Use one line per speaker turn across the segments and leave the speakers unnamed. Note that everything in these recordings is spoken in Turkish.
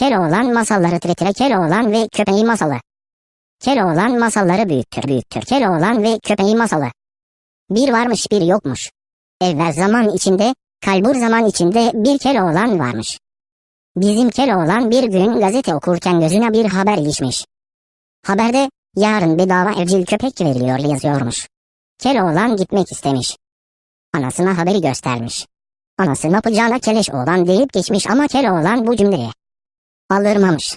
Keloğlan masalları tritire Keloğlan ve köpeği masalı. Keloğlan masalları büyüktür büyüktür. Keloğlan ve köpeği masalı. Bir varmış bir yokmuş. Evvel zaman içinde, kalbur zaman içinde bir Keloğlan varmış. Bizim Keloğlan bir gün gazete okurken gözüne bir haber ilişmiş. Haberde yarın bedava evcil köpek veriliyor yazıyormuş. Keloğlan gitmek istemiş. Anasına haberi göstermiş. Anası ne yapacağına keleş oğlan deyip geçmiş ama Keloğlan bu cümleye aldırmamış.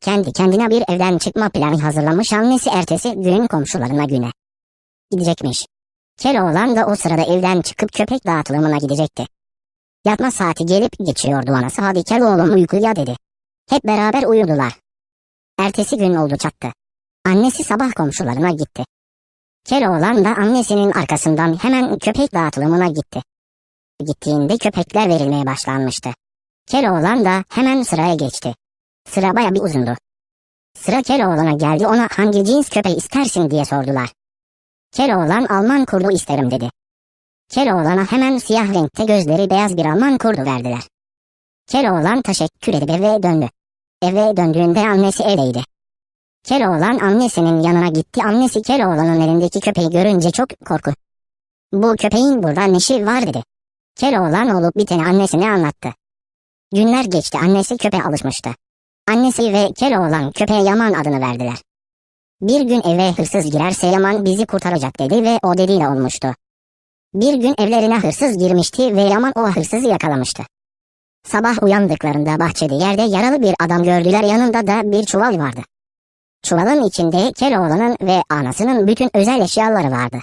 Kendi kendine bir evden çıkma planı hazırlamış annesi ertesi gün komşularına güne. Gidecekmiş. Keloğlan da o sırada evden çıkıp köpek dağıtılımına gidecekti. Yatma saati gelip geçiyordu anası hadi Keloğlum uykuya dedi. Hep beraber uyudular. Ertesi gün oldu çattı. Annesi sabah komşularına gitti. Keloğlan da annesinin arkasından hemen köpek dağıtılımına gitti. Gittiğinde köpekler verilmeye başlanmıştı. Keloğlan da hemen sıraya geçti. Sıra baya bir uzundu. Sıra Keloğlan'a geldi ona hangi cins köpeği istersin diye sordular. Keloğlan Alman kurdu isterim dedi. Keloğlan'a hemen siyah renkte gözleri beyaz bir Alman kurdu verdiler. Keloğlan teşekkür edip eve döndü. Eve döndüğünde annesi evdeydi. Keloğlan annesinin yanına gitti. Annesi Keloğlan'ın elindeki köpeği görünce çok korku. Bu köpeğin burada neşi var dedi. Keloğlan olup biteni annesine anlattı. Günler geçti annesi köpeğe alışmıştı. Annesi ve Keloğlan köpeğe Yaman adını verdiler. Bir gün eve hırsız girerse Yaman bizi kurtaracak dedi ve o dediğiyle olmuştu. Bir gün evlerine hırsız girmişti ve Yaman o hırsızı yakalamıştı. Sabah uyandıklarında bahçede yerde yaralı bir adam gördüler yanında da bir çuval vardı. Çuvalın içinde Keloğlan'ın ve anasının bütün özel eşyaları vardı.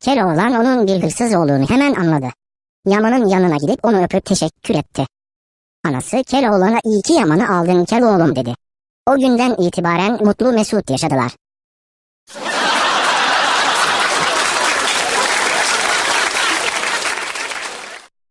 Keloğlan onun bir hırsız olduğunu hemen anladı. Yaman'ın yanına gidip onu öpüp teşekkür etti. Anası Keloğlan'a iyi ki Yaman'ı aldın Keloğlum dedi. O günden itibaren mutlu mesut yaşadılar.